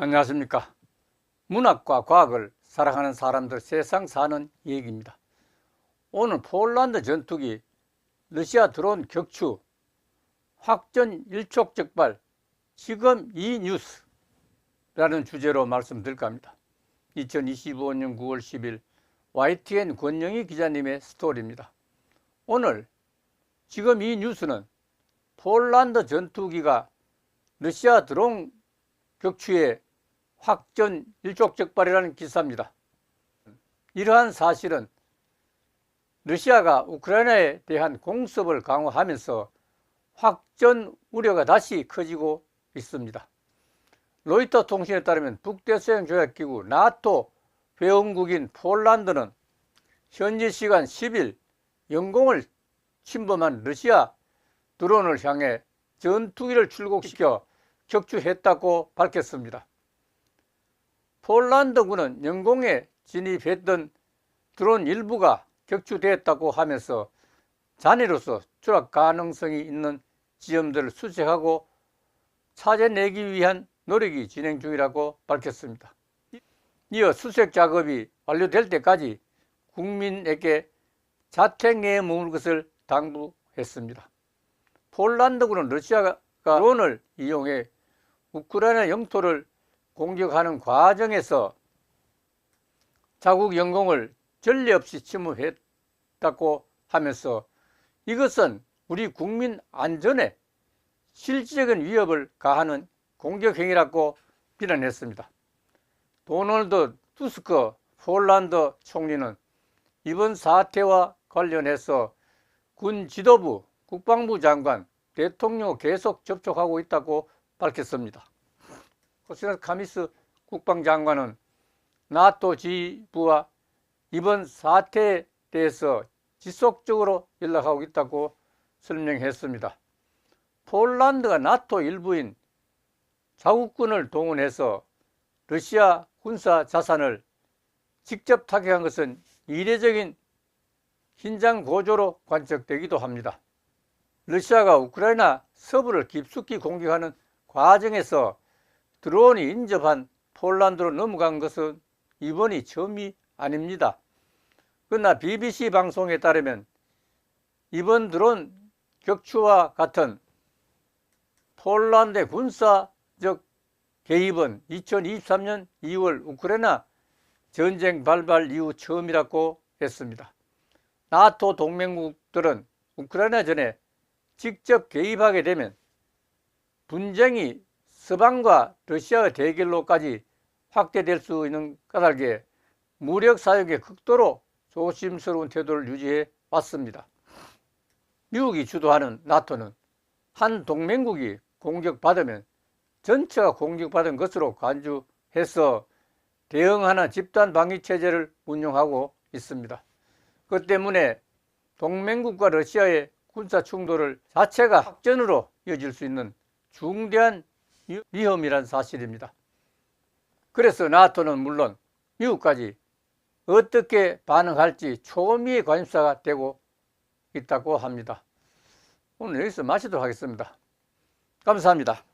안녕하십니까. 문학과 과학을 사랑하는 사람들 세상 사는 얘기입니다. 오늘 폴란드 전투기 러시아 드론 격추 확전 일촉즉발 지금 이 뉴스 라는 주제로 말씀드릴까 합니다. 2025년 9월 10일 YTN 권영희 기자님의 스토리입니다. 오늘 지금 이 뉴스는 폴란드 전투기가 러시아 드론 격추에 확전 일촉즉발이라는 기사입니다. 이러한 사실은 러시아가 우크라이나에 대한 공습을 강화하면서 확전 우려가 다시 커지고 있습니다. 로이터 통신에 따르면 북대서양 조약기구 나토 회원국인 폴란드는 현지 시간 10일 영공을 침범한 러시아 드론을 향해 전투기를 출국시켜 격추했다고 밝혔습니다. 폴란드군은 영공에 진입했던 드론 일부가 격추됐다고 하면서 잔해로서 추락 가능성이 있는 지점들을 수색하고 찾아내기 위한 노력이 진행 중이라고 밝혔습니다. 이어 수색 작업이 완료될 때까지 국민에게 자택 내에 머물 것을 당부했습니다. 폴란드군은 러시아가 드론을 이용해 우크라이나 영토를 공격하는 과정에서 자국 영공을 전례 없이 침범했다고 하면서 이것은 우리 국민 안전에 실질적인 위협을 가하는 공격 행위라고 비난했습니다. 도널드 투스크 폴란드 총리는 이번 사태와 관련해서 군 지도부, 국방부 장관, 대통령 계속 접촉하고 있다고 밝혔습니다. 코시나스 카미스 국방장관은 나토 지부와 이번 사태에 대해서 지속적으로 연락하고 있다고 설명했습니다. 폴란드가 나토 일부인 자국군을 동원해서 러시아 군사 자산을 직접 타격한 것은 이례적인 긴장 고조로 관측되기도 합니다. 러시아가 우크라이나 서부를 깊숙이 공격하는 과정에서 드론이 인접한 폴란드로 넘어간 것은 이번이 처음이 아닙니다. 그러나 BBC 방송에 따르면 이번 드론 격추와 같은 폴란드의 군사 적 개입은 2023년 2월 우크라이나 전쟁 발발 이후 처음이라고 했습니다. 나토 동맹국들은 우크라이나 전에 직접 개입하게 되면 분쟁이 서방과 러시아의 대결로까지 확대될 수 있는 까닭에 무력 사용에 극도로 조심스러운 태도를 유지해 왔습니다. 미국이 주도하는 나토는 한 동맹국이 공격받으면 전체가 공격받은 것으로 간주해서 대응하는 집단 방위 체제를 운영하고 있습니다. 그 때문에 동맹국과 러시아의 군사 충돌을 자체가 확전으로 이어질 수 있는 중대한 위험이란 사실입니다. 그래서 나토는 물론 미국까지 어떻게 반응할지 초미의 관심사가 되고 있다고 합니다. 오늘 여기서 마치도록 하겠습니다. 감사합니다.